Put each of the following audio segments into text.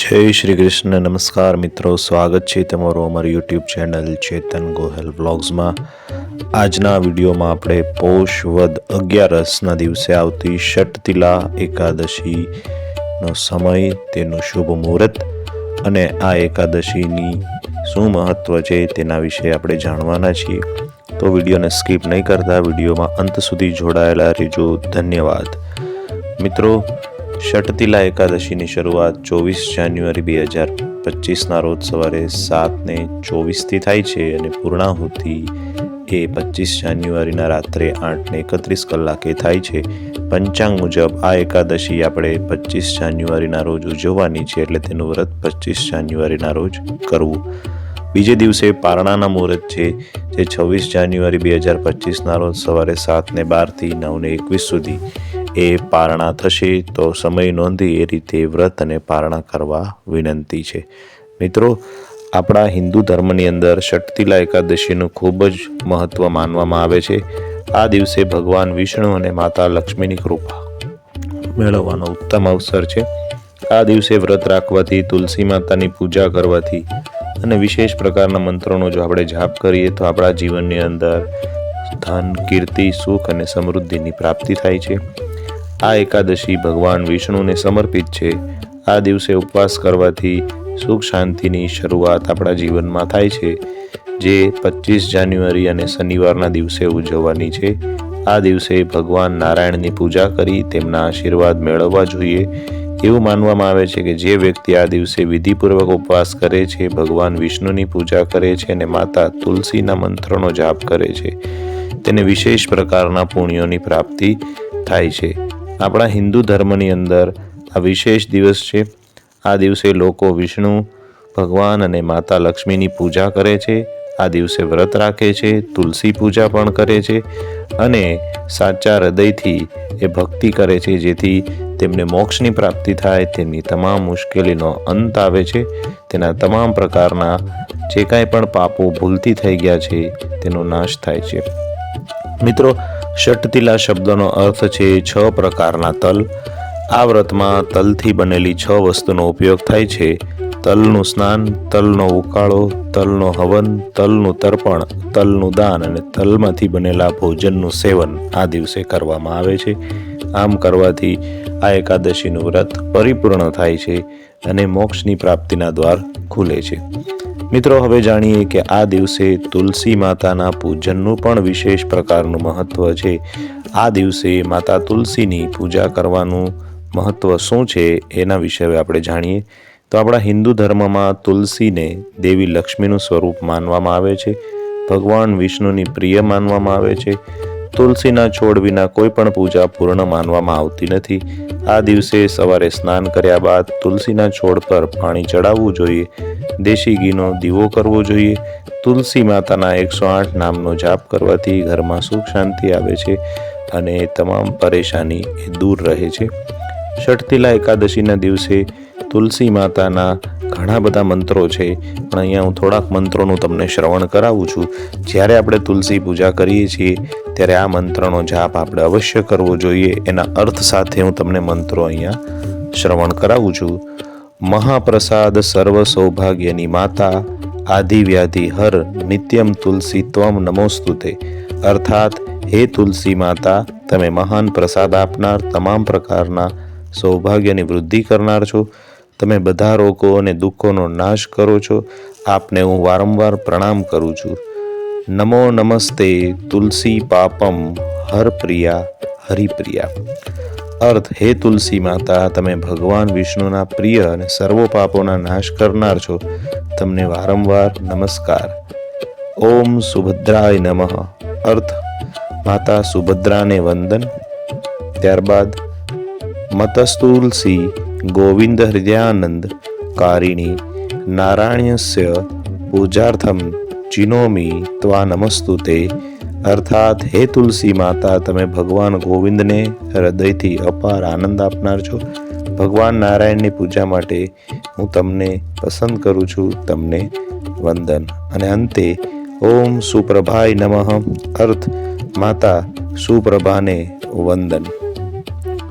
જય શ્રી કૃષ્ણ, નમસ્કાર મિત્રો. સ્વાગત છે તમારું અમારી યુટ્યુબ ચેનલ ચેતન ગોહેલ વ્લોગ્સમાં આજના વિડીયોમાં આપણે પોષ વદ અગિયારસના દિવસે આવતી ષટતિલા એકાદશીનો સમય, તેનું શુભ મુહૂર્ત અને આ એકાદશીની શું મહત્ત્વ છે તેના વિશે આપણે જાણવાના છીએ. તો વિડીયોને સ્કીપ નહીં કરતા, વિડીયોમાં અંત સુધી જોડાયેલા રહેજો. ધન્યવાદ. મિત્રો ષટતિલા એકાદશીની શરૂઆત ચોવીસ જાન્યુઆરી બે હજાર પચીસના રોજ સવારે સાતને ચોવીસથી થાય છે અને પૂર્ણાહુતિ એ પચીસ જાન્યુઆરીના રાત્રે આઠને એકત્રીસ કલાકે થાય છે. પંચાંગ મુજબ આ એકાદશી આપણે પચીસ જાન્યુઆરીના રોજ ઉજવવાની છે એટલે તેનું વ્રત પચીસ જાન્યુઆરીના રોજ કરવું. બીજે દિવસે પારણાના મુહૂર્ત છે, જે છવ્વીસ જાન્યુઆરી બે હજાર પચીસના રોજ સવારે સાતને બારથી નવને એકવીસ સુધી એ પારણા થશે તો સમય નોંધી એ રીતે વ્રત અને પારણા કરવા વિનંતી છે. મિત્રો, આપણા હિન્દુ ધર્મની અંદર ષટતિલા એકાદશીનું ખૂબ જ મહત્ત્વ માનવામાં આવે છે. આ દિવસે ભગવાન વિષ્ણુ અને માતા લક્ષ્મીની કૃપા મેળવવાનો ઉત્તમ અવસર છે. આ દિવસે વ્રત રાખવાથી, તુલસી માતાની પૂજા કરવાથી અને વિશેષ પ્રકારના મંત્રોનો જો આપણે જાપ કરીએ તો આપણા જીવનની અંદર ધન, કીર્તિ, સુખ અને સમૃદ્ધિની પ્રાપ્તિ થાય છે. આ એકાદશી ભગવાન વિષ્ણુને સમર્પિત છે. આ દિવસે ઉપવાસ કરવાથી સુખ શાંતિની શરૂઆત આપણા જીવનમાં થાય છે, જે પચીસ જાન્યુઆરી અને શનિવારના દિવસે ઉજવવાની છે. આ દિવસે ભગવાન નારાયણની પૂજા કરી તેમના આશીર્વાદ મેળવવા જોઈએ. એવું માનવામાં આવે છે કે જે વ્યક્તિ આ દિવસે વિધિપૂર્વક ઉપવાસ કરે છે, ભગવાન વિષ્ણુની પૂજા કરે છે અને માતા તુલસીના મંત્રનો જાપ કરે છે. તેને વિશેષ પ્રકારના પુણ્યોની પ્રાપ્તિ થાય છે. આપણા હિન્દુ ધર્મની અંદર આ વિશેષ દિવસ છે. આ દિવસે લોકો વિષ્ણુ, ભગવાન અને માતા લક્ષ્મીની પૂજા કરે છે. આ દિવસે વ્રત રાખે છે, તુલસી પૂજા પણ કરે છે અને સાચા હૃદયથી એ ભક્તિ કરે છે, જેથી તેમને મોક્ષની પ્રાપ્તિ થાય, તેમની તમામ મુશ્કેલીનો અંત આવે છે. તેના તમામ પ્રકારના જે કાંઈ પણ પાપો ભૂલથી થઈ ગયા છે, તેનો નાશ થાય છે. મિત્રો ષટતિલા શબ્દનો અર્થ છે છ પ્રકારના તલ. આ વ્રતમાં તલથી બનેલી છ વસ્તુનો ઉપયોગ થાય છે. તલનું સ્નાન, તલનો ઉકાળો, તલનો હવન, તલનું તર્પણ, તલનું દાન અને તલમાંથી બનેલા ભોજનનું સેવન આ દિવસે કરવામાં આવે છે. આમ કરવાથી આ એકાદશીનું વ્રત પરિપૂર્ણ થાય છે અને મોક્ષની પ્રાપ્તિના દ્વાર ખુલે છે. મિત્રો, હવે જાણીએ કે આ દિવસે તુલસી માતાના પૂજનનું પણ વિશેષ પ્રકારનું મહત્ત્વ છે. આ દિવસે માતા તુલસીની પૂજા કરવાનું મહત્ત્વ શું છે એના વિશે હવે આપણે જાણીએ. તો આપણા હિન્દુ ધર્મમાં તુલસીને દેવી લક્ષ્મીનું સ્વરૂપ માનવામાં આવે છે. ભગવાન વિષ્ણુની પ્રિય માનવામાં આવે છે. તુલસીના છોડ વિના કોઈ પણ પૂજા પૂર્ણ માનવામાં આવતી નથી. આ દિવસે સવારે સ્નાન કર્યા બાદ તુલસીના છોડ પર પાણી ચડાવવું જોઈએ. દેશી ઘીનો દીવો કરવો જોઈએ. તુલસી માતાના એકસો આઠ નામનો જાપ કરવાથી ઘરમાં સુખ શાંતિ આવે છે અને તમામ પરેશાની એ દૂર રહે છે. ષટતિલા એકાદશીના દિવસે તુલસી માતાના ઘણા બધા મંત્રો છે, પણ અહીંયા હું થોડાક મંત્રોનું તમને શ્રવણ કરાવું છું. જ્યારે આપણે તુલસી પૂજા કરીએ છીએ, ત્યારે આ મંત્રનો જાપ આપણે અવશ્ય કરવો જોઈએ. એના અર્થ સાથે હું તમને મંત્રો અહીંયા શ્રવણ કરાવું છું. મહાપ્રસાદ સર્વ સૌભાગ્યની માતા, આદિવ્યાધિ હર, નિત્યમ તુલસી ત્વમ નમોસ્તુતે. અર્થાત, હે તુલસી માતા, તમે મહાન પ્રસાદ આપનાર તમામ પ્રકારના સૌભાગ્યની વૃદ્ધિ કરનાર છો. તમે બધા રોગો અને દુઃખોનો નાશ કરો છો, આપને હું વારંવાર પ્રણામ કરું છું. નમો નમસ્તે તુલસી પાપમ હર પ્રિયા હરિપ્રિયા. અર્થ, હે તુલસી માતા, તમે ભગવાન વિષ્ણુના પ્રિય અને સર્વો પાપોના નાશ કરનાર છો. તમને વારંવાર નમસ્કાર. ઓમ સુભદ્રાય નમઃ. અર્થ, માતા સુભદ્રાને વંદન. ત્યારબાદ, મતસ્તુલસી ગોવિંદ હૃદયાનંદ, કારિણી નારાયણસ્ય પૂજાર્થમ, ચિનોમી, ત્વા નમસ્તુતે. અર્થાત, હે તુલસી માતા, તમે ભગવાન ગોવિંદને હૃદયથી અપાર આનંદ આપનાર છો. ભગવાન નારાયણની પૂજા માટે હું તમને પસંદ કરું છું તમને વંદન. અને અંતે, ઓમ સુપ્રભાય નમઃ. અર્થ, માતા સુપ્રભાને વંદન.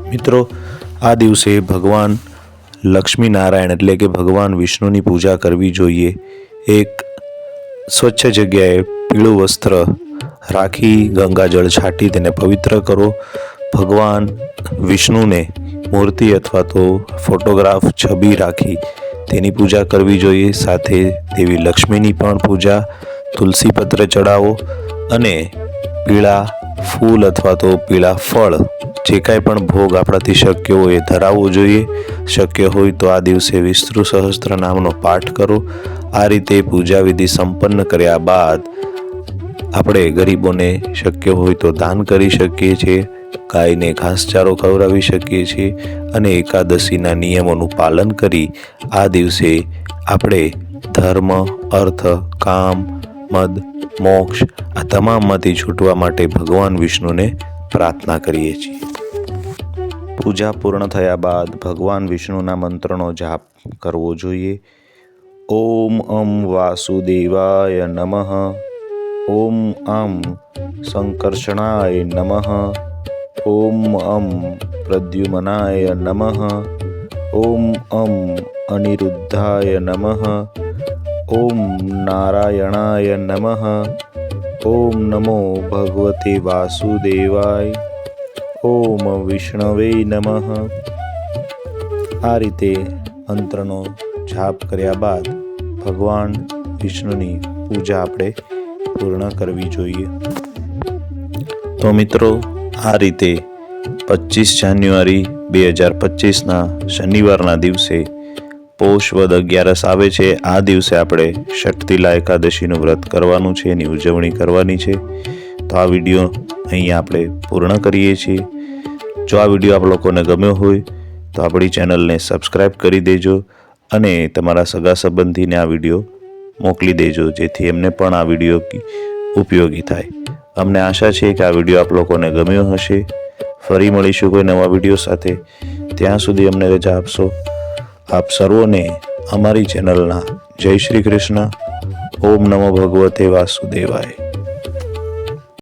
મિત્રો આ દિવસે ભગવાન લક્ષ્મી નારાયણ એટલે કે ભગવાન વિષ્ણુની પૂજા કરવી જોઈએ. એક સ્વચ્છ જગ્યાએ પીળું વસ્ત્ર રાખી ગંગાજળ છાંટી તેને પવિત્ર કરો. ભગવાન વિષ્ણુને મૂર્તિ અથવા તો ફોટોગ્રાફ છબી રાખી તેની પૂજા કરવી જોઈએ. સાથે દેવી લક્ષ્મીની પણ પૂજા તુલસી પત્ર ચડાવો અને પીળા ફૂલ અથવા તો પીળા ફળ જે કાંઈ પણ ભોગ આપણાથી શક્ય હોય એ ધરાવવો જોઈએ. શક્ય હોય તો આ દિવસે વિષ્ણુ સહસ્ત્ર નામનો પાઠ કરો. આ રીતે પૂજા વિધિ સંપન્ન કર્યા બાદ આપણે ગરીબોને શક્ય હોય તો દાન કરી શકીએ છીએ, ગાયને ઘાસચારો ખવડાવી શકીએ છીએ અને એકાદશીના નિયમોનું પાલન કરી આ દિવસે આપણે ધર્મ, અર્થ, કામ, મદ, મોક્ષ આ તમામમાંથી છૂટવા માટે ભગવાન વિષ્ણુને પ્રાર્થના કરીએ છીએ. પૂજા પૂર્ણ થયા બાદ ભગવાન વિષ્ણુના મંત્રનો જાપ કરવો જોઈએ. ઓમ અમ વાસુદેવાય નમઃ. ઓમ અમ સંકર્ષણાય નમઃ. ઓમ અમ પ્રદ્યુમનાય નમઃ. ઓમ અમ અનિરુદ્ધાય નમઃ. ઓમ નારાયણાય નમઃ. ઓમ નમો ભગવતે વાસુદેવાય. ઓમ વિષ્ણવે નમઃ. આ રીતે મંત્રનો જાપ કર્યા બાદ ભગવાન વિષ્ણુની પૂજા આપણે પૂર્ણ કરવી જોઈએ. તો મિત્રો, આ રીતે પચીસ જાન્યુઆરી બે હજાર પચીસના શનિવારના દિવસે પોષ વદ અગિયારસ આવે છે. આ દિવસે આપણે ષટતિલા એકાદશીનું વ્રત કરવાનું છે, એની ઉજવણી કરવાની છે. તો આ વીડિયો અહીંયા આપણે પૂર્ણ કરીએ છીએ. જો આ વીડિયો આપ લોકોને ગમ્યો હોય, તો આપણી ચેનલને સબસ્ક્રાઈબ કરી દેજો અને તમારા સગા સંબંધીને આ વીડિયો મોકલી દેજો, જેથી એમને પણ આ વીડિયો ઉપયોગી થાય. અમને આશા છે કે આ વીડિયો આપ લોકોને ગમ્યો હશે. ફરી મળીશું કોઈ નવા વીડિયો સાથે. ત્યાં સુધી અમને રજા આપશો. આપ સર્વોને અમારી ચેનલના જય શ્રી કૃષ્ણ. ઓમ નમો ભગવતે વાસુદેવાય.